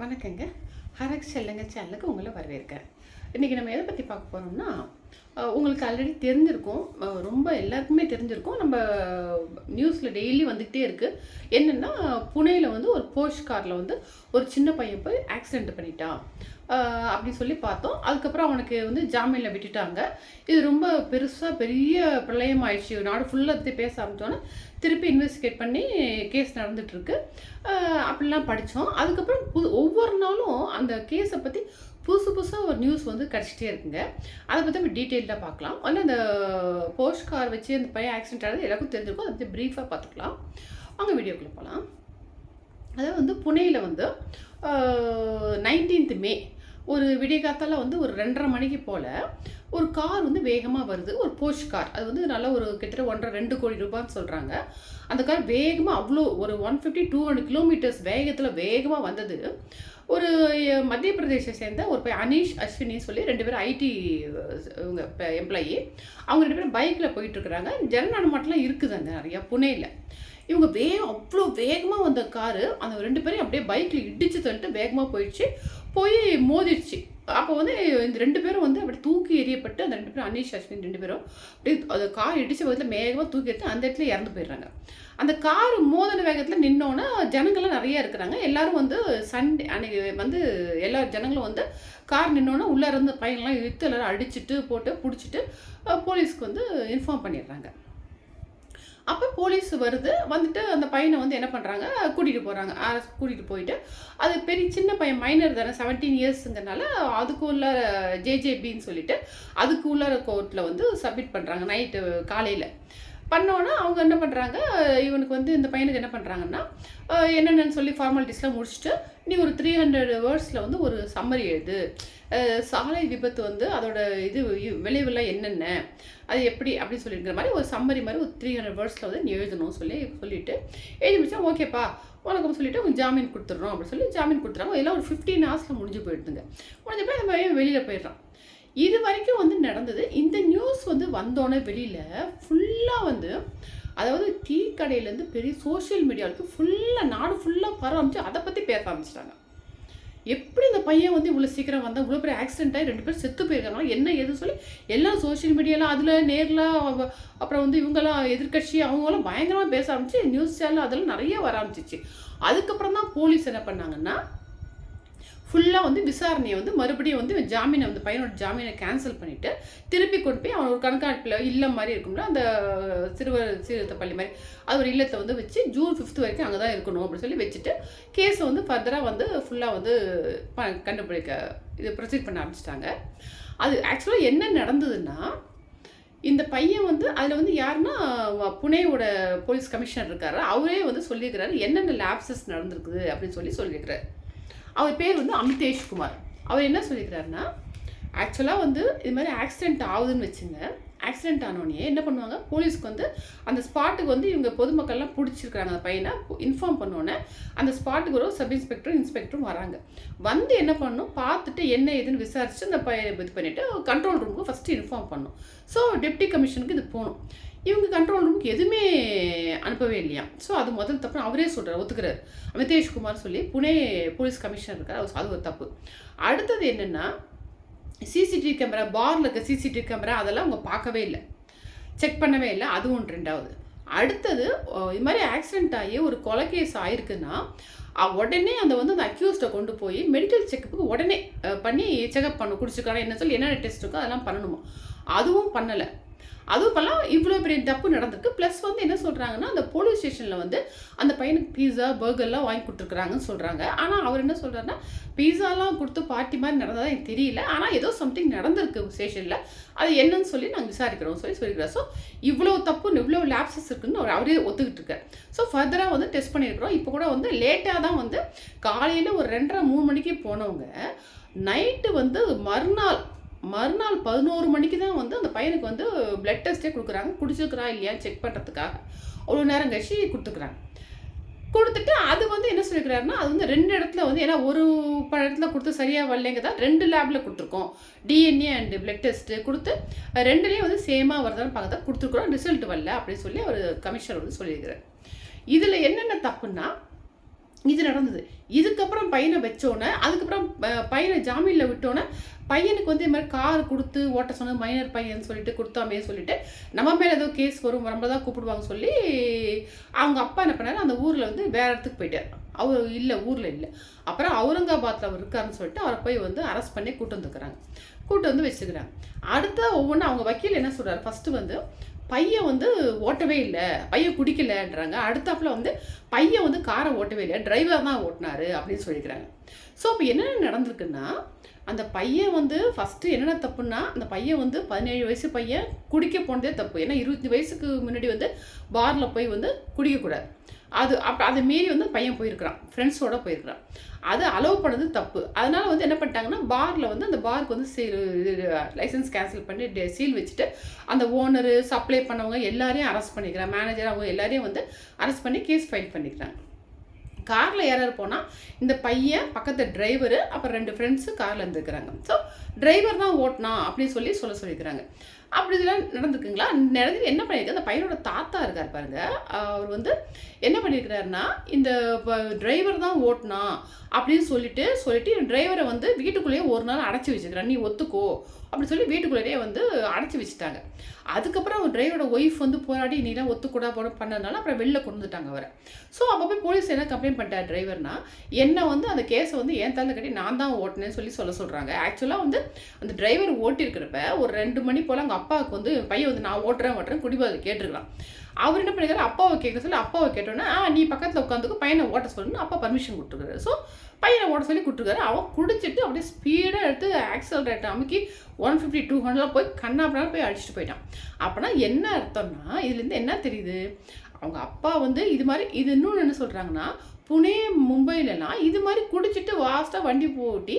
வணக்கங்க. ஹரக் செல்லுங்க சேனலுக்கு உங்களை வரவேற்கிறேன். இன்றைக்கி நம்ம எதை பற்றி பார்க்க போகிறோம்னா உங்களுக்கு ஆல்ரெடி தெரிஞ்சிருக்கும். ரொம்ப எல்லாருக்குமே தெரிஞ்சிருக்கும். நம்ம நியூஸில் டெய்லி வந்துகிட்டே இருக்குது என்னென்னா புனேயில் வந்து ஒரு போஸ்ட் காரில் வந்து ஒரு சின்ன பையன் போய் ஆக்சிடென்ட் பண்ணிட்டான். அப்படி சொல்லி பார்த்தோம். அதுக்கப்புறம் அவனுக்கு வந்து ஜாமீனில் விட்டுட்டாங்க. இது ரொம்ப பெருசாக பெரிய பிரளயம் ஆயிடுச்சு நாடு ஃபுல்லாக எடுத்து பேச ஆரம்பித்தோன்னே திருப்பி இன்வெஸ்டிகேட் பண்ணி கேஸ் நடந்துட்டுருக்கு. அப்படிலாம் படித்தோம் அதுக்கப்புறம் புது ஒவ்வொரு நாளும் அந்த கேஸை பற்றி புதுசு புதுசாக ஒரு நியூஸ் வந்து கிடச்சிட்டே இருக்குங்க. அதை பற்றி நம்ம டீட்டெயிலாக பார்க்கலாம். வந்து அந்த போஸ்ட் கார் வச்சு அந்த பையன் ஆக்சிடென்ட் ஆனது எல்லாருக்கும் தெரிஞ்சிருக்கும். அதை பற்றி ப்ரீஃபாக பார்த்துக்கலாம். அங்கே வீடியோக்குள்ளே போகலாம் அதாவது வந்து புனேயில் வந்து நைன்டீன்த் மே ஒரு விடியகாத்தால வந்து ஒரு ரெண்டரை மணிக்கு போல் ஒரு கார் வந்து வேகமாக வருது. ஒரு போஷ் கார் அது வந்து நல்ல ஒரு கிட்டத்தட்ட ஒன்றரை ரெண்டு கோடி ரூபான்னு சொல்கிறாங்க அந்த கார் வேகமாக அவ்வளோ ஒரு one fifty two hundred kilometres வேகத்தில் வேகமாக வந்தது. ஒரு மத்திய பிரதேச சேர்ந்த ஒரு பையன் அனீஷ் அஸ்வினி சொல்லி ரெண்டு பேரும் ஐடி இவங்க எம்ப்ளாயி அவங்க ரெண்டு பேரும் பைக்கில் போயிட்டுருக்குறாங்க ஜன இருக்குது அங்கே நிறையா புனேயில் இவங்க வேகம் அவ்வளோ வேகமாக வந்த காரு. அந்த ரெண்டு பேரையும் அப்படியே பைக்கில் இடிச்சு தள்ளிட்டு வேகமாக போயிடுச்சு. போய் மோதிடுச்சு. அப்போ வந்து இந்த ரெண்டு பேரும் வந்து அப்படி தூக்கி எறியப்பட்டு அந்த ரெண்டு பேரும் அனீஷ் அஸ்வின் ரெண்டு பேரும் அப்படியே அந்த கார் இடிச்ச விதத்தில் வேகமாக தூக்கி எடுத்து அந்த இடத்துல இறந்து போயிடுறாங்க. அந்த கார் மோதன வேகத்தில் நின்னோன்னா ஜனங்கள்லாம் நிறைய இருக்கிறாங்க. எல்லாரும் வந்து சண்டே அன்னைக்கு வந்து எல்லா ஜனங்களும் வந்து கார் நின்னோன்னா உள்ளே இருந்து பையன்லாம் இழுத்து எல்லோரும் அடிச்சுட்டு போட்டு பிடிச்சிட்டு போலீஸ்க்கு வந்து இன்ஃபார்ம் பண்ணிடுறாங்க. அப்போ போலீஸ் வருது வந்துட்டு அந்த பையனை வந்து என்ன பண்ணுறாங்க கூட்டிகிட்டு போகிறாங்க கூட்டிகிட்டு போயிட்டு அது பெரிய சின்ன பையன் மைனர் தானே செவன்டீன் இயர்ஸுங்கிறனால அதுக்கு உள்ள ஜேஜேபின்னு சொல்லிட்டு அதுக்கு உள்ள கோர்ட்டில் வந்து சப்மிட் பண்ணுறாங்க நைட்டு காலையில். பண்ணோன்னா அவங்க என்ன பண்ணுறாங்க இவனுக்கு வந்து இந்த பையனுக்கு என்ன பண்ணுறாங்கன்னா என்னென்னு சொல்லி ஃபார்மாலிட்டிஸ்லாம் முடிச்சுட்டு நீ ஒரு த்ரீ ஹண்ட்ரட் வேர்ட்ஸில் வந்து ஒரு சம்மரி எழுது. சாலை விபத்து வந்து அதோட இது விளைவுலாம் என்னென்ன? அது எப்படி அப்படின்னு சொல்லியிருக்கிற மாதிரி ஒரு சம்மரி மாதிரி ஒரு த்ரீ ஹண்ட்ரட் வேர்ட்ஸில் வந்து நீ எழுதணும் சொல்லி சொல்லிட்டு எழுதி முடிச்சா ஓகேப்பா உனக்கு சொல்லிட்டு அவங்க ஜாமீன் கொடுத்துட்றோம் அப்படின்னு சொல்லி ஜாமீன் கொடுத்துறாங்க. எல்லாம் ஒரு ஃபிஃப்டீன் ஹவர்ஸில் முடிஞ்சு போயிடுதுங்க. முடிஞ்ச போய் அந்த பையன் வெளியில் போயிடுறான். இது வரைக்கும் வந்து நடந்தது. இந்த நியூஸ் வந்து வந்தோடனே வெளியில் ஃபுல்லாக வந்து அதாவது டீ கடையிலேருந்து பெரிய சோஷியல் மீடியாவுக்கு ஃபுல்லாக நாடு ஃபுல்லாக பரவ ஆரம்பிச்சு அதை பற்றி பேச ஆரம்பிச்சிட்டாங்க. எப்படி பையன் வந்து இவ்வளோ சீக்கிரம் வந்தால் இவ்வளோ பெரிய ஆக்சிடென்ட் ஆகி ரெண்டு பேரும் செத்து போயிருக்காங்க என்ன எது சொல்லி எல்லாம் சோஷியல் மீடியாவில் அதில் நேரில் அப்புறம் வந்து இவங்கெல்லாம் எதிர்க்கட்சி அவங்களாம் பயங்கரமாக பேச ஆரம்பிச்சு நியூஸ் சேனல் அதெல்லாம் நிறைய வர ஆரம்பிச்சிச்சு. அதுக்கப்புறம் தான் போலீஸ் என்ன பண்ணாங்கன்னா ஃபுல்லாக வந்து விசாரணையை வந்து மறுபடியும் வந்து ஜாமீனை வந்து பையனோட ஜாமீனை கேன்சல் பண்ணிவிட்டு திருப்பி கொண்டு போய் அவன் ஒரு கணக்காட்டில் இல்லம் மாதிரி இருக்கும்ல அந்த சிறுவர் சீர்திருத்த பள்ளி மாதிரி அது ஒரு இல்லத்தை வந்து வச்சு ஜூன் ஃபிஃப்த் வரைக்கும் அங்கே தான் இருக்கணும் அப்படின்னு சொல்லி வச்சுட்டு கேஸை வந்து ஃபர்தராக வந்து ஃபுல்லாக வந்து ப கண்டுபிடிக்க இது ப்ரொசீட் பண்ண ஆரம்பிச்சிட்டாங்க. அது ஆக்சுவலாக என்ன நடந்ததுன்னா இந்த பையன் வந்து அதில் வந்து யாருன்னா புனேவோட போலீஸ் கமிஷனர் இருக்காரு. அவரே வந்து சொல்லியிருக்கிறாரு என்னென்ன லேப்சஸ் நடந்திருக்குது அப்படின்னு சொல்லி சொல்லியிருக்கிறார். அவர் பேர் வந்து அமிதேஷ்குமார். அவர் என்ன சொல்லியிருக்கிறாருன்னா ஆக்சுவலாக வந்து இது மாதிரி ஆக்சிடென்ட் ஆகுதுன்னு வச்சுங்க ஆக்சிடென்ட் ஆனோடனே என்ன பண்ணுவாங்க? போலீஸ்க்கு வந்து அந்த ஸ்பாட்டுக்கு வந்து இவங்க பொதுமக்கள்லாம் பிடிச்சிருக்கிறாங்க. அந்த பையனை இன்ஃபார்ம் பண்ணோன்னே அந்த ஸ்பாட்டுக்கு ஒரு சப் இன்ஸ்பெக்டரும் இன்ஸ்பெக்டரும் வராங்க. வந்து என்ன பண்ணணும் பார்த்துட்டு என்ன ஏதுன்னு விசாரிச்சு அந்த பையனை இது பண்ணிவிட்டு கண்ட்ரோல் ரூமுக்கு ஃபஸ்ட்டு இன்ஃபார்ம் பண்ணும். ஸோ டெப்டி கமிஷனுக்கு இது போகணும். இவங்க கண்ட்ரோல் ரூமுக்கு எதுவுமே அனுப்பவே இல்லையா? ஸோ அது முதல் தப்பு அவரே சொல்கிறார் ஒத்துக்கிறார். அமிதேஷ் குமார் சொல்லி புனே போலீஸ் கமிஷனர் இருக்கார். அது ஒரு தப்பு. அடுத்தது என்னென்னா சிசிடிவி கேமரா பாரில் இருக்க சிசிடிவி கேமரா அதெல்லாம் அவங்க பார்க்கவே இல்லை. செக் பண்ணவே இல்லை. அதுவும் ரெண்டாவது அடுத்தது இது மாதிரி ஆக்சிடென்ட் ஆகி ஒரு கொலை கேஸ் ஆயிருக்குன்னா உடனே அந்த வந்து அந்த அக்யூஸ்டை கொண்டு போய் மெடிக்கல் செக்கப்புக்கு உடனே பண்ணி செக்அப் பண்ண குடிச்சிருக்காரா என்ன சொல்லி என்னென்ன டெஸ்ட் இருக்கோ அதெல்லாம் பண்ணணுமா? அதுவும் பண்ணலை. அதுவும் இப்போல்லாம் இவ்வளோ பெரிய தப்பு நடந்திருக்கு. ப்ளஸ் வந்து என்ன சொல்கிறாங்கன்னா அந்த போலீஸ் ஸ்டேஷனில் வந்து அந்த பையனுக்கு பீஸா பர்கர்லாம் வாங்கி கொடுத்துருக்குறாங்கன்னு சொல்கிறாங்க ஆனால் அவர் என்ன சொல்கிறாருன்னா பீஸாலாம் கொடுத்து பார்ட்டி மாதிரி நடந்ததாக எனக்கு தெரியல. ஆனால் ஏதோ சம்திங் நடந்திருக்கு ஸ்டேஷனில் அது என்னன்னு சொல்லி நாங்கள் விசாரிக்கிறோம் சொல்லி சொல்லிக்கிறோம் ஸோ இவ்வளோ தப்பு இவ்வளோ லேப்சஸ் இருக்குன்னு அவர் அவரே ஒத்துக்கிட்டு இருக்கார். ஸோ ஃபர்தராக வந்து டெஸ்ட் பண்ணியிருக்கிறோம். இப்போ கூட வந்து லேட்டாக தான் வந்து காலையில் ஒரு ரெண்டரை மூணு மணிக்கு போனவங்க நைட்டு வந்து மறுநாள் மறுநாள் பதினோரு மணிக்கு தான் வந்து அந்த பையனுக்கு வந்து பிளட் டெஸ்ட்டே கொடுக்குறாங்க. குடிச்சிருக்கிறா இல்லையா? செக் பண்ணுறதுக்காக அவ்வளோ நேரம் கழிச்சு கொடுத்துக்குறாங்க. கொடுத்துட்டு அது வந்து என்ன சொல்லிக்கிறாருன்னா அது வந்து ரெண்டு இடத்துல வந்து ஏன்னா ஒரு பல இடத்துல கொடுத்து சரியாக வரலைங்க தான் ரெண்டு லேபில் கொடுத்துருக்கோம். டிஎன்ஏ அண்டு பிளட் டெஸ்ட்டு கொடுத்து ரெண்டுலேயும் வந்து சேமாக வருதான்னு பார்க்க கொடுத்துருக்குறோம். ரிசல்ட் வரல அப்படின்னு சொல்லி அவர் கமிஷனர் வந்து சொல்லியிருக்கிறார். இதில் என்னென்ன தப்புன்னா இது நடந்தது. இதுக்கப்புறம் பையனை வச்சோன்னே அதுக்கப்புறம் பையனை ஜாமீனில் விட்டோன்னே பையனுக்கு வந்து இது மாதிரி கார் கொடுத்து ஓட்ட சொன்னது மைனர் பையன் சொல்லிட்டு கொடுத்தாமே சொல்லிட்டு நம்ம மேலே ஏதோ கேஸ் வரும் நம்ம தான் கூப்பிடுவாங்க சொல்லி அவங்க அப்பா என்ன பண்ணாரு? அந்த ஊரில் வந்து வேற இடத்துக்கு போயிட்டார். அவர் இல்லை ஊரில் இல்லை. அப்புறம் அவுரங்காபாத்தில் அவர் இருக்காருன்னு சொல்லிட்டு அவரை போய் வந்து அரெஸ்ட் பண்ணி கூட்டு வந்துக்கிறாங்க கூட்டு வந்து வச்சுக்கிறாங்க. அடுத்த ஒவ்வொன்றும் அவங்க வக்கீல் என்ன சொல்கிறார் ஃபஸ்ட்டு வந்து பையன் வந்து ஓட்டவே இல்லை. பையன் குடிக்கலன்றாங்க. அடுத்தாப்புல வந்து பையன் வந்து காரை ஓட்டவே இல்லை. டிரைவர் தான் ஓட்டினாரு அப்படின்னு சொல்லிக்கிறாங்க. ஸோ இப்போ என்னென்ன நடந்திருக்குன்னா அந்த பையன் வந்து ஃபஸ்ட்டு என்னென்ன தப்புன்னா அந்த பையன் வந்து பதினேழு வயசு பையன் குடிக்க போனதே தப்பு. ஏன்னா இருபத்தி வயசுக்கு முன்னாடி வந்து பாரில் போய் வந்து குடிக்கக்கூடாது. அது அப்போ அதை மீறி வந்து பையன் போயிருக்கிறான். ஃப்ரெண்ட்ஸோடு போயிருக்கிறான். அது அலோவ் பண்ணது தப்பு. அதனால் வந்து என்ன பண்ணிட்டாங்கன்னா பாரில் வந்து அந்த பாருக்கு வந்து சீல் லைசன்ஸ் கேன்சல் பண்ணி சீல் வச்சுட்டு அந்த ஓனரு சப்ளை பண்ணவங்க எல்லாரையும் அரெஸ்ட் பண்ணிக்கிறான். மேனேஜர் அவங்க எல்லாரையும் வந்து அரெஸ்ட் பண்ணி கேஸ் ஃபைல் பண்ணிக்கிறாங்க. காரில் யார் யார் போனால் இந்த பையன் பக்கத்து டிரைவரு அப்புறம் ரெண்டு ஃப்ரெண்ட்ஸு காரில் இருந்துருக்குறாங்க ஸோ டிரைவர் தான் ஓட்டினா அப்படின்னு சொல்லி சொல்ல சொல்லியிருக்கிறாங்க அப்படி இதெல்லாம் நடந்துக்குங்களா? நடந்து என்ன பண்ணியிருக்கு அந்த பையனோட தாத்தா இருக்கார் பாருங்க. அவர் வந்து என்ன பண்ணியிருக்கிறாருன்னா இந்த டிரைவர் தான் ஓட்டினா அப்படின்னு சொல்லிட்டு சொல்லிட்டு டிரைவரை வந்து வீட்டுக்குள்ளேயே ஒரு நாள் அடைச்சி வச்சுக்கிறேன் நீ ஒத்துக்கோ அப்படின்னு சொல்லி வீட்டுக்குள்ளேயே வந்து அடைச்சி வச்சுட்டாங்க. அதுக்கப்புறம் அவர் டிரைவரோட ஒய்ஃப் வந்து போராடி நீலாம் ஒத்துக்கூடா போட பண்ணதுனால அப்புறம் வெளில கொண்டு வந்துட்டாங்க அவரை. ஸோ அப்போ போய் போலீஸ் என்ன கம்ப்ளைண்ட் பண்ணிட்டார் டிரைவர்னா என்ன வந்து அந்த கேஸை வந்து ஏன் தலை கட்டி நான் தான் ஓட்டினேன்னு சொல்லி சொல்ல சொல்கிறாங்க ஆக்சுவலாக வந்து அந்த டிரைவர் ஓட்டியிருக்கிறப்ப ஒரு ரெண்டு மணி போல் அங்கே அப்பாவுக்கு வந்து பையன் வந்து நான் ஓட்டுறேன் ஓட்டுறேன் குடிபாதை கேட்டிருக்கலாம் அவர் என்ன பண்ணிருக்காரு அப்பாவை கேட்க சொல்லி அப்பாவை கேட்டோன்னே ஆ நீ பக்கத்தில் உட்காந்துக்கு பையனை ஓட்ட சொல்லணும்னு அப்பா பர்மிஷன் கொடுத்துருக்காரு. ஸோ பையனை ஓட்ட சொல்லி கொடுத்துருக்காரு. அவன் குடிச்சிட்டு அப்படியே ஸ்பீடாக எடுத்து ஆக்சலரேட் அமுக்கி ஒன் ஃபிஃப்டி டூ ஹண்ட்ரட்லாம் போய் கண்ணாப்பனா போய் அடிச்சுட்டு போயிட்டான். அப்போனா என்ன அர்த்தம்னா இதுலேருந்து என்ன தெரியுது? அவங்க அப்பா வந்து இது மாதிரி இது இன்னொன்று என்ன சொல்கிறாங்கன்னா புனே மும்பையிலலாம் இது மாதிரி குடிச்சிட்டு வாஸ்ட்டாக வண்டி போட்டி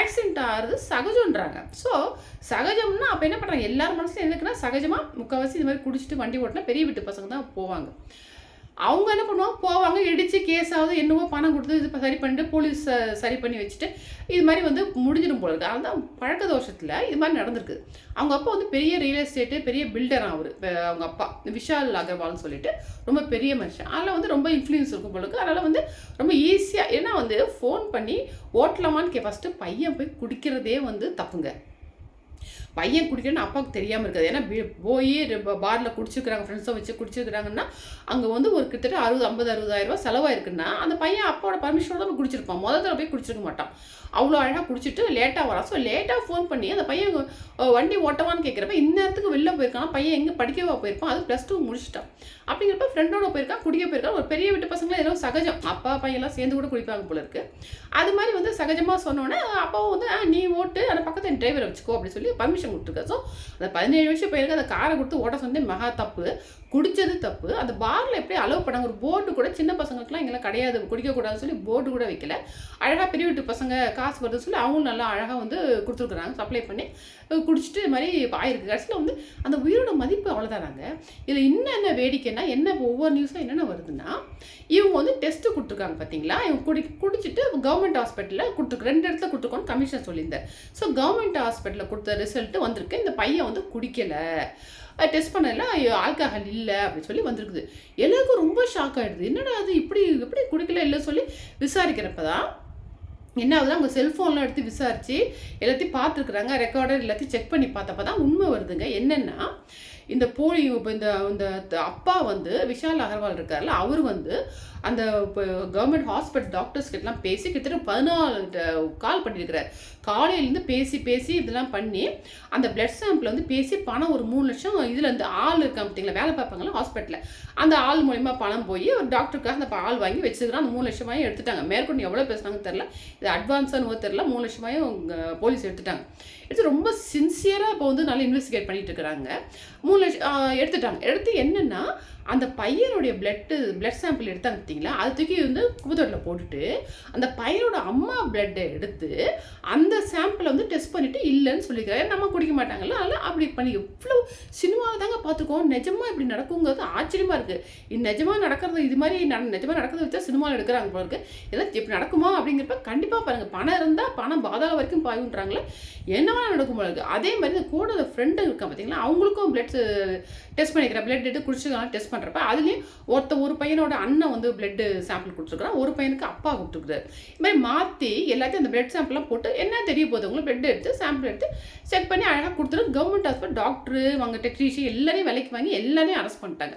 ஆக்சிடென்ட் ஆகிறது சகஜம்ன்றாங்க. ஸோ சகஜம்னா அப்போ என்ன பண்ணுறாங்க எல்லார் மனசுலையும் எதுக்குன்னா சகஜமாக முக்கால்வாசி இது மாதிரி குடிச்சிட்டு வண்டி ஓட்டினா பெரிய வீட்டு பசங்க தான் போவாங்க. அவங்க என்ன பண்ணுவாங்க? போவாங்க இடித்து கேஸ் ஆகுது என்னவோ பணம் கொடுத்து இது சரி பண்ணிட்டு போலீஸ் சரி பண்ணி வச்சுட்டு இது மாதிரி வந்து முடிஞ்சிடும் போல இருக்குது அதுதான் பழக்க தோஷத்தில் இது மாதிரி நடந்திருக்கு. அவங்க அப்பா வந்து பெரிய ரியல் எஸ்டேட்டு பெரிய பில்டர் அவர். அவங்க அப்பா. விஷால் அகர்வால்னு சொல்லிட்டு ரொம்ப பெரிய மனுஷன். அதில் வந்து ரொம்ப இன்ஃப்ளூயன்ஸ் இருக்கும் போலருக்கு அதனால் வந்து ரொம்ப ஈஸியாக ஏன்னா வந்து ஃபோன் பண்ணி ஓட்டலாமான்னு கே ஃபஸ்ட்டு பையன் போய் குடிக்கிறதே வந்து தப்புங்க. பையன் குடிக்கிறேன்னு அப்பாவுக்கு தெரியாமல் இருக்காது. ஏன்னா போய் பாரில் குடிச்சிருக்கிறாங்க ஃப்ரெண்ட்ஸை வச்சு குடிச்சிருக்கிறாங்கன்னா அங்கே வந்து ஒரு கிட்டத்தட்ட அறுபது ஐம்பது அறுபதாயிரம் செலவாயிருக்குன்னா அந்த பையன் அப்பாவோட பர்மிஷனோட தான் குடிச்சிருப்பான் முதல் தடவை போய் குடிச்சிருக்க மாட்டான். அவ்வளோ அழகாக குடிச்சிட்டு லேட்டாக வரான். ஸோ லேட்டாக ஃபோன் பண்ணி அந்த பையன் வண்டி ஓட்டவான்னு கேட்குறப்ப இந்நேரத்துக்கு வெளில போயிருக்கான். பையன் எங்கே படிக்கவா போயிருப்பான்? அது ப்ளஸ் டூ முடிச்சிட்டான். அப்படிங்கிறப்ப ஃப்ரெண்டோட போயிருக்கான் குடிக்க போயிருக்கான். ஒரு பெரிய வீட்டு பசங்களும் ஏதோ சகஜம். அப்பா பையன்லாம் சேர்ந்து கூட குடிப்பாங்க போல இருக்கு. அது மாதிரி வந்து சகஜமாக சொன்னோன்னே அப்பாவும் வந்து "ஆ, நீ ஓட்டு டிரைவரை வச்சுக்கோ அப்படின்னு சொல்லி பர்மிஷன் கொடுத்துருக்கேன். ஸோ அந்த பதினேழு வருஷம் பையனுக்கு அந்த காரை கொடுத்து ஓட்ட சொன்னே மகா தப்பு. குடித்தது தப்பு. அந்த பாரில் எப்படி அலோவ் பண்ணாங்க? ஒரு போர்டு கூட சின்ன பசங்களுக்குலாம் எங்கெல்லாம் கிடையாது. குடிக்கக்கூடாதுன்னு சொல்லி போர்டு கூட வைக்கல. அழகாக பெரிய வீட்டு பசங்க காசு வருதுன்னு சொல்லி அவங்களும் நல்லா அழகாக வந்து கொடுத்துருக்குறாங்க. சப்ளை பண்ணி குடிச்சிட்டு இது மாதிரி ஆயிருக்கு கடைசியில் வந்து அந்த உயிரோட மதிப்பு அவ்வளோதானாங்க இதில் இன்னும் என்ன வேடிக்கைன்னா என்ன இப்போ ஒவ்வொரு நியூஸும் என்னென்ன வருதுன்னா இவங்க வந்து டெஸ்ட்டு கொடுத்துருக்காங்க பார்த்தீங்களா இவங்க குடி குடிச்சிட்டு கவர்மெண்ட் ஹாஸ்பிட்டலில் கொடுத்துருக்கு. ரெண்டு இடத்துல கொடுத்துருக்கோன்னு கமிஷன் சொல்லியிருந்தார். ஸோ கவர்மெண்ட் ஹாஸ்பிட்டலில் கொடுத்த ரிசல்ட்டு வந்திருக்கு. இந்த பையன் வந்து குடிக்கலை. டெஸ்ட் பண்ணல. ஆல்கஹால் இல்லை அப்படின்னு சொல்லி வந்திருக்குது. எல்லாருக்கும் ரொம்ப ஷாக் ஆகிடுது என்னடா அது இப்படி எப்படி குடிக்கல இல்லை சொல்லி விசாரிக்கிறப்ப தான் என்ன ஆகுது? அவங்க செல்ஃபோன்லாம் எடுத்து விசாரித்து எல்லாத்தையும் பார்த்துருக்குறாங்க. ரெக்கார்டர் எல்லாத்தையும் செக் பண்ணி பார்த்தப்ப தான் உண்மை வருதுங்க. என்னென்னா இந்த போலி இந்த இந்த அப்பா வந்து விஷால் அகர்வால் இருக்கார்ல அவர் வந்து அந்த கவர்மெண்ட் ஹாஸ்பிட்டல் டாக்டர்ஸ் கிட்டலாம் பேசி கிட்டத்தட்ட பதினாலு கால் பண்ணியிருக்கிறார் காலையிலேருந்து பேசி பேசி இதெல்லாம் பண்ணி அந்த பிளட் சாம்பிள் வந்து பேசி பணம் ஒரு மூணு லட்சம் இதில் இருந்து ஆள் இருக்கா பார்த்தீங்களா வேலை பார்ப்பாங்களா ஹாஸ்பிட்டலில் அந்த ஆள் மூலிமா பணம் போய் ஒரு டாக்டருக்காக அந்த ஆள் வாங்கி வச்சுக்கிறான் அந்த மூணு லட்சமாயும் எடுத்துட்டாங்க. மேற்கொண்டு எவ்வளோ பேசுனாங்கன்னு தெரில இது அட்வான்ஸானு தெரில மூணு லட்சமாயும் போலீஸ் எடுத்துட்டாங்க. எடுத்து ரொம்ப சின்சியராக இப்போ வந்து நல்லா இன்வெஸ்டிகேட் பண்ணிட்டு இருக்கிறாங்க. மூணு லட்சம் எடுத்துட்டாங்க. எடுத்து என்னென்னா அந்த பையனுடைய பிளட்டு பிளட் சாம்பிள் எடுத்தாங்க பார்த்தீங்களா? அது தூக்கி வந்து குப்பத்தொட்டில் போட்டுட்டு அந்த பையனோட அம்மா பிளட்டை எடுத்து அந்த சாம்பிளை வந்து டெஸ்ட் பண்ணிவிட்டு இல்லைன்னு சொல்லிக்கிறாரு நம்ம குடிக்க மாட்டாங்கல்ல அதனால் அப்படி பண்ணி எவ்வளோ சினிமாவில் தாங்க பார்த்துக்கோம் நிஜமாக இப்படி நடக்குங்கிறது ஆச்சரியமாக இருக்குது இது நிஜமா நடக்கிறது இது மாதிரி நட நிஜமாக நடக்கிறத வச்சா சினிமாவில் எடுக்கிறாங்க போல இருக்கு. இதெல்லாம் இப்படி நடக்குமா அப்படிங்கிறப்ப கண்டிப்பாக பாருங்கள் பணம் இருந்தால் பணம் பாதாள வரைக்கும் பாயுன்றாங்களே என்னவா நடக்கும் போல இருக்குது அதே மாதிரி இந்த கூட ஃப்ரெண்டு இருக்கான் பார்த்தீங்களா? அவங்களுக்கும் பிளட் டெஸ்ட் பண்ணிக்கிறேன். பிளட் எடுத்து குடிச்சுக்கலாம் டெஸ்ட் டெஸ்ட் பண்ணுறப்ப அதுலேயும் ஒருத்த ஒரு பையனோட அண்ணன் வந்து பிளட்டு சாம்பிள் கொடுத்துருக்குறான். ஒரு பையனுக்கு அப்பா கொடுத்துருக்குறாரு இது மாதிரி மாற்றி எல்லாத்தையும் அந்த பிளட் சாம்பிள்லாம் போட்டு என்ன தெரிய போகுது? உங்களுக்கு பிளட் எடுத்து சாம்பிள் எடுத்து செக் பண்ணி அழகாக கொடுத்துரு கவர்மெண்ட் ஹாஸ்பிட்டல் டாக்டரு அவங்க டெக்னீஷியன் எல்லாரையும் விலைக்கு வாங்கி எல்லாரையும் அரெஸ்ட் பண்ணிட்டாங்க.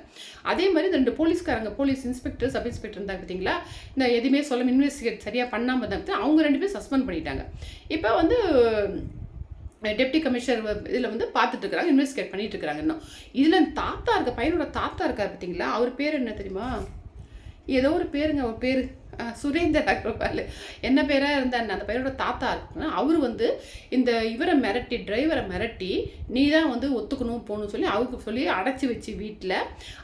அதே மாதிரி இந்த ரெண்டு போலீஸ்காரங்க போலீஸ் இன்ஸ்பெக்டர் சப் இன்ஸ்பெக்டர் இருந்தாங்க பார்த்தீங்களா? இந்த எதுவுமே சொல்ல இன்வெஸ்டிகேட் சரியாக பண்ணாமல் தான் அவங்க ரெண்டு பேரும் சஸ்பெண்ட் பண்ணிட்டாங்க. இப்போ வந்து டெப்டி கமிஷனர் இதில் வந்து பார்த்துட்டு இருக்கிறாங்க இன்வெஸ்டிகேட் பண்ணிட்டு இருக்கிறாங்க இன்னும். இதில் தாத்தா இருக்க பையனோட தாத்தா இருக்கார் பார்த்தீங்களா அவர் பேர் என்ன தெரியுமா? ஏதோ ஒரு பேருங்க அவர் பேர். சுரேந்தர் அக்ரவால். என்ன பேராக இருந்தார் அந்த பையனோட தாத்தா இருக்குன்னா அவர் வந்து இந்த இவரை மிரட்டி டிரைவரை மிரட்டி நீ தான் வந்து ஒத்துக்கணும் போகணும்னு சொல்லி அவருக்கு சொல்லி அடைச்சி வச்சு வீட்டில்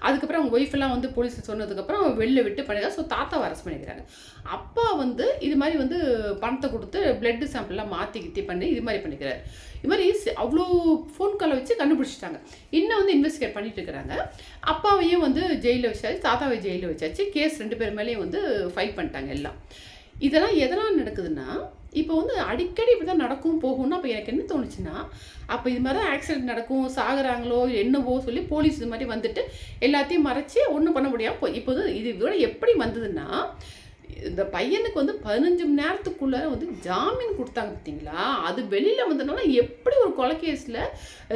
அதுக்கப்புறம் அவங்க ஒய்ஃபெல்லாம் வந்து போலீஸ் சொன்னதுக்கப்புறம் அவங்க வெளில விட்டு பண்ணிடுறாங்க ஸோ தாத்தாவை அரெஸ்ட் பண்ணிக்கிறாங்க. அப்பா வந்து இது மாதிரி வந்து பணத்தை கொடுத்து பிளட் சாம்பிள்லாம் மாற்றி கித்தி பண்ணி இது மாதிரி பண்ணிக்கிறாரு. இது மாதிரி அவ்வளோ ஃபோன் காலை வச்சு கண்டுபிடிச்சிட்டாங்க. இன்னும் வந்து இன்வெஸ்டிகேட் பண்ணிட்டு இருக்கிறாங்க. அப்பாவையும் வந்து ஜெயிலில் வச்சாச்சு தாத்தாவை ஜெயிலில் வச்சாச்சு. கேஸ் ரெண்டு பேர் மேலேயும் வந்து ஃபைட் பண்ணிட்டாங்க எல்லாம். இதெல்லாம் எதெல்லாம் நடக்குதுன்னா இப்போ வந்து அடிக்கடி இப்படி தான் நடக்கும் போகும்னா அப்போ எனக்கு என்ன தோணுச்சுன்னா அப்போ இது மாதிரி தான் ஆக்சிடென்ட் நடக்கும் சாகுறாங்களோ என்னவோ சொல்லி போலீஸ் இது மாதிரி வந்துட்டு எல்லாத்தையும் மறைச்சி ஒன்றும் பண்ண முடியாமல் போய் இப்போ இது விட எப்படி வந்ததுன்னா இந்த பையனுக்கு வந்து பதினஞ்சு மணி நேரத்துக்குள்ளே வந்து ஜாமீன் கொடுத்தாங்க பார்த்தீங்களா அது வெளியில் வந்ததுனால எப்படி ஒரு கொலைகேஸில்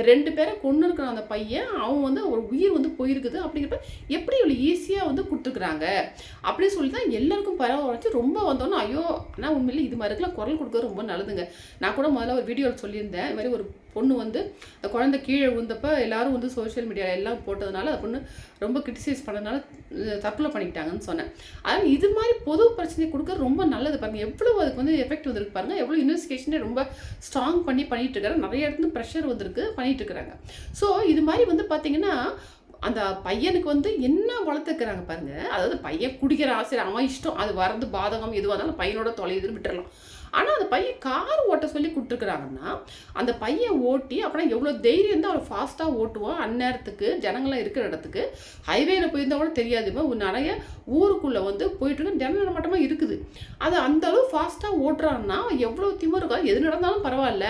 ரெண்டு பேரை கொண்டு இருக்கிற அந்த பையன்? அவன் வந்து ஒரு உயிர் வந்து போயிருக்குது அப்படிங்கிறப்ப எப்படி இவ்வளோ ஈஸியாக வந்து கொடுத்துருக்குறாங்க அப்படின்னு சொல்லி தான் எல்லாருக்கும் பரவாயில்ல ரொம்ப வந்தோன்னே ஐயோ ஆனால் உண்மையிலே இது மாதிரிக்கெல்லாம் குரல் கொடுக்கறது ரொம்ப நல்லதுங்க. நான் கூட முதல்ல ஒரு வீடியோவில் சொல்லியிருந்தேன் இது மாதிரி ஒரு பொண்ணு வந்து அந்த குழந்தை கீழே விழுந்தப்போ எல்லாரும் வந்து சோஷியல் மீடியாவில் எல்லாம் போட்டதுனால அந்த பொண்ணு ரொம்ப கிரிட்டிசைஸ் பண்ணதுனால தற்கொலை பண்ணிக்கிட்டாங்கன்னு சொன்னேன். அதனால் இது மாதிரி பொது பிரச்சனை கொடுக்க ரொம்ப நல்லது. பாருங்கள் எவ்வளோ அதுக்கு வந்து எஃபெக்ட் வந்திருக்கு பாருங்கள் எவ்வளோ இன்வெஸ்டிகேஷனே ரொம்ப ஸ்ட்ராங் பண்ணி பண்ணிகிட்டு இருக்காரு நிறைய இடத்துல ப்ரெஷர் வந்திருக்கு பண்ணிட்டு இருக்கிறாங்க ஸோ இது மாதிரி வந்து பார்த்திங்கன்னா அந்த பையனுக்கு வந்து என்ன வளர்த்துக்கிறாங்க பாருங்க. அதாவது பையன் குடிக்கிற ஆசை அவன் இஷ்டம். அது வரது பாதகம் எதுவாக இருந்தாலும் பையனோட தொலைதுன்னு விட்டுறலாம். ஆனால் அந்த பையன் கார் ஓட்ட சொல்லி கொடுத்துருக்குறாங்கன்னா அந்த பையன் ஓட்டி அப்புறம் எவ்வளோ தைரியம் தான் அவள் ஃபாஸ்ட்டாக ஓட்டுவான். அந்நேரத்துக்கு ஜனங்களாம் இருக்கிற இடத்துக்கு ஹைவேயில் போயிருந்தா கூட தெரியாது. நிறைய ஊருக்குள்ளே வந்து போயிட்டுருக்கு ஜன மட்டமாக இருக்குது. அது அந்தளவு ஃபாஸ்ட்டாக ஓட்டுறான்னா எவ்வளோ திமுக எது நடந்தாலும் பரவாயில்ல.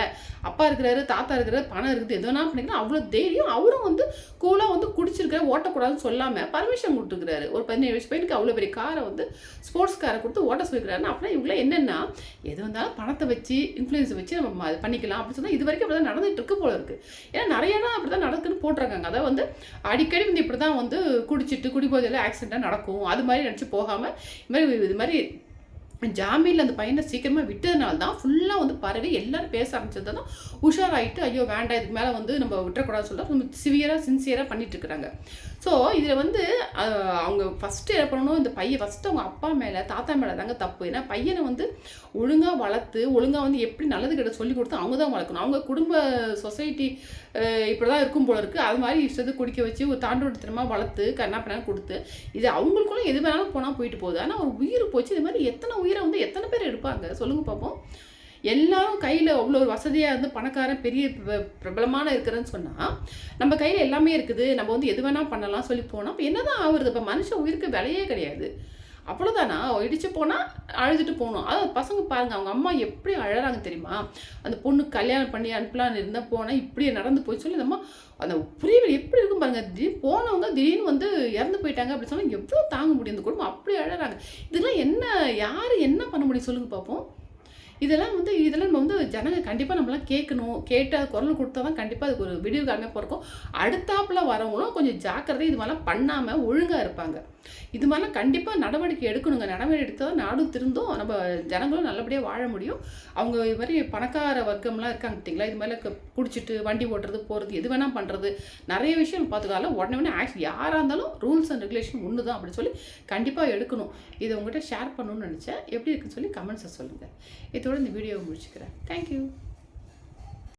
அப்பா இருக்கிறாரு தாத்தா இருக்கிறாரு பணம் இருக்குது எது பண்ணிக்கலாம். அவ்வளோ தைரியம். அவரும் வந்து கூலாக வந்து குடிச்சிருக்காரு ஓட்டக்கூடாதுன்னு சொல்லாமல் பர்மிஷன் கொடுத்துருக்காரு ஒரு பதினேழு வயசு பையனுக்கு அவ்வளோ பெரிய காரை வந்து ஸ்போர்ட்ஸ் காரை கொடுத்து ஓட்ட சொல்லிக்கிறாருன்னா. அப்படின்னா இவங்கள என்னென்னா எது வந்தாலும் பணத்தை வச்சு இன்ஃப்ளூயன்ஸ் வச்சு நம்ம பண்ணிக்கலாம் அப்படின்னு சொன்னால் இது வரைக்கும் அப்படி தான் நடந்துட்டு இருக்கு போல இருக்குது ஏன்னா நிறைய தான் அப்படி தான் நடக்குன்னு போட்டிருக்காங்க. அதாவது வந்து அடிக்கடி வந்து இப்படி தான் வந்து குடிச்சிட்டு குடிபோதையில் ஆக்சிடென்ட்டாக நடக்கும். அது மாதிரி நினச்சி போகாமல் இது மாதிரி இது மாதிரி ஜாமீனில் அந்த பையனை சீக்கிரமாக விட்டதுனால தான் ஃபுல்லாக வந்து பரவி எல்லாரும் பேச ஆரம்பிச்சது தான் உஷாராயிட்டு ஐயோ வேண்டாம் இதுக்கு மேலே வந்து நம்ம விட்டுறக்கூடாதுன்னு சொல்லிட்டு ரொம்ப சிவியராக சின்சியராக பண்ணிட்டு இருக்கிறாங்க. ஸோ இதில் வந்து அவங்க ஃபஸ்ட்டு என்ன பண்ணணும்? இந்த பையன் ஃபஸ்ட்டு அவங்க அப்பா மேலே தாத்தா மேலே தாங்க தப்பு. ஏன்னா பையனை வந்து ஒழுங்காக வளர்த்து ஒழுங்காக வந்து எப்படி நல்லது கிட்ட சொல்லி கொடுத்து அவங்க தான் வளர்க்கணும். அவங்க குடும்ப சொசைட்டி இப்படி தான் இருக்கும் போல இருக்குது அது மாதிரி இஷ்டத்தை குடிக்க வச்சு ஒரு தாண்டோட்டத்தனமாக வளர்த்து கண்ணா பண்ணாலும் கொடுத்து இது அவங்களுக்குள்ள எது வேணாலும் போனால் போயிட்டு போகுது. ஆனால் ஒரு உயிர் போச்சு. இது மாதிரி எத்தனை உயிரை வந்து எத்தனை பேர் எடுப்பாங்க? சொல்லுங்கள் பார்ப்போம் எல்லாரும் கையில் அவ்வளோ ஒரு வசதியாக இருந்து பணக்காரன் பெரிய பிரபலமான இருக்கிறேன்னு சொன்னால் நம்ம கையில் எல்லாமே இருக்குது நம்ம வந்து எது வேணால் பண்ணலாம் சொல்லி போனால் இப்போ என்ன தான் ஆகுறது இப்போ மனுஷன் உயிருக்கு விலையே கிடையாது. அவ்வளோதானா இடிச்சு போனால் அழுதுட்டு போகணும். அது பசங்க பாருங்கள் அவங்க அம்மா எப்படி அழகிறாங்க தெரியுமா? அந்த பொண்ணு கல்யாணம் பண்ணி அனுப்பலான்னு இருந்தால் போனால் இப்படியே நடந்து போய் சொல்லி நம்ம அந்த புரியவில் எப்படி இருக்கும் பாருங்க. திடீர்னு போனவங்க திடீர்னு வந்து இறந்து போயிட்டாங்க அப்படி சொன்னால் எவ்வளோ தாங்க முடியும்? இந்த குடும்பம் அப்படி அழகிறாங்க இதெல்லாம் என்ன யார் என்ன பண்ண முடியும் சொல்லுங்கள் பார்ப்போம் இதெல்லாம் வந்து இதெல்லாம் நம்ம வந்து ஜனங்க கண்டிப்பாக நம்மளாம் கேட்கணும் கேட்டு அது குரல் கொடுத்தா தான் கண்டிப்பாக அதுக்கு ஒரு விடிவு காரணமாக பிறக்கும். அடுத்தாப்பில் வரவங்களும் கொஞ்சம் ஜாக்கிரதை இது மாதிரிலாம் பண்ணாமல் ஒழுங்காக இருப்பாங்க. இது மாதிரிலாம் கண்டிப்பாக நடவடிக்கை எடுக்கணுங்க. நடவடிக்கை எடுத்தால் தான் நாடும் திருந்தும் நம்ம ஜனங்களும் நல்லபடியாக வாழ முடியும். அவங்க இது மாதிரி பணக்கார வர்க்கம்லாம் இருக்காங்க பார்த்தீங்களா இது மாதிரி குடிச்சிட்டு வண்டி ஓட்டுறது போகிறது எது வேணால் பண்ணுறது நிறைய விஷயம் பார்த்துக்கலாம் உடனே உடனே ஆக்சுவலி யாராக இருந்தாலும் ரூல்ஸ் அண்ட் ரெகுலேஷன் ஒன்று தான் அப்படின்னு சொல்லி கண்டிப்பாக எடுக்கணும். இதை உங்கள்கிட்ட ஷேர் பண்ணணும்னு நினச்சேன். எப்படி இருக்குன்னு சொல்லி கமெண்ட்ஸை சொல்லுங்கள் இதோட இந்த வீடியோவை முடிச்சுக்கிறேன். தேங்க்யூ